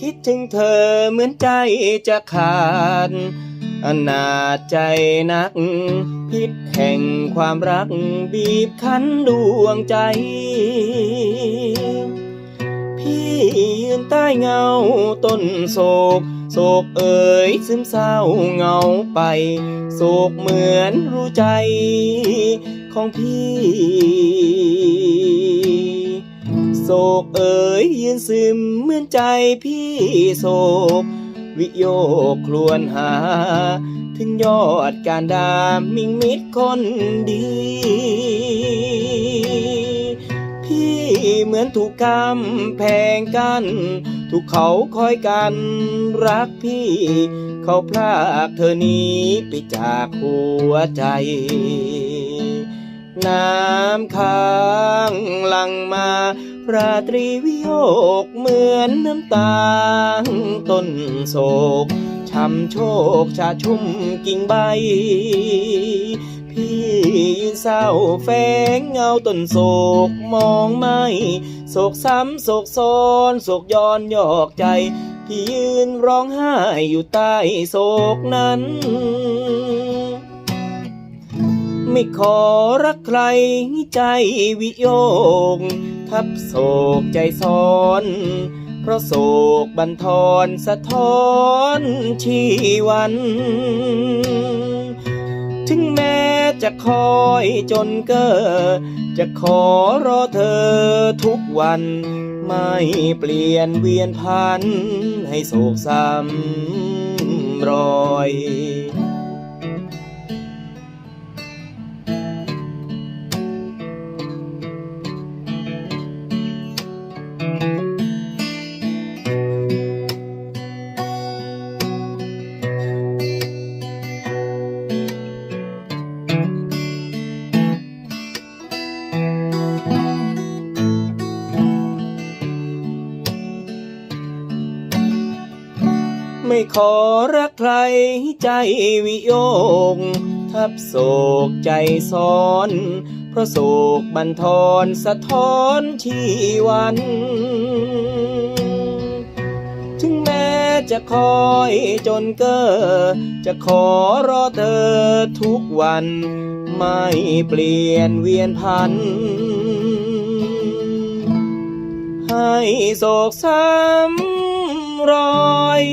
คิดถึงเธอเหมือนใจจะขาดอนาจใจนัก พิษแห่งความรักบีบคั้นดวงใจ พี่ยืนใต้เงาต้นโศก โศกเอ่ยซึมเศร้าเงาไป โศกเหมือนรู้ใจของพี่ ศกเอ่ยยืนซึมเหมือนใจพี่โศก วิโยคครวญหา ถึงยอดการดามิ่งมิตรคนดี พี่เหมือนถูกกำแพงกันถูกเขาคอยกันรักพี่ เขาพลากเธอหนี้ไปจากหัวใจ น้ำค้างหลังมา ราตรีวิโยกเหมือนน้ำตาต้นโศกช้ำโชคชาชุ่มกิ่งใบ พี่ยืนเศร้าแฝงเงาต้นโศกมองไม่โศกซ้ำโศกซ้อนโศกย้อนหยอกใจ พี่ยืนร้องไห้อยู่ใต้โศกนั้น ไม่ขอรักใครใจวิโยกทับโศกใจซ้อน เพราะโศกบันทอนสะท้อนชีวัน ถึงแม้จะคอยจนเก้อจะขอรอเธอทุกวัน ไม่เปลี่ยนเวียนพันให้โศกซ้ำรอย ไม่ขอรักใครใจวิโยง ทับโศกใจซ้อน เพราะโศกบันทอนสะท้อนชีวัน ถึงแม้จะคอยจนเก้อจะขอรอเธอทุกวัน ไม่เปลี่ยนเวียนพันให้โศกซ้ำ ร้อย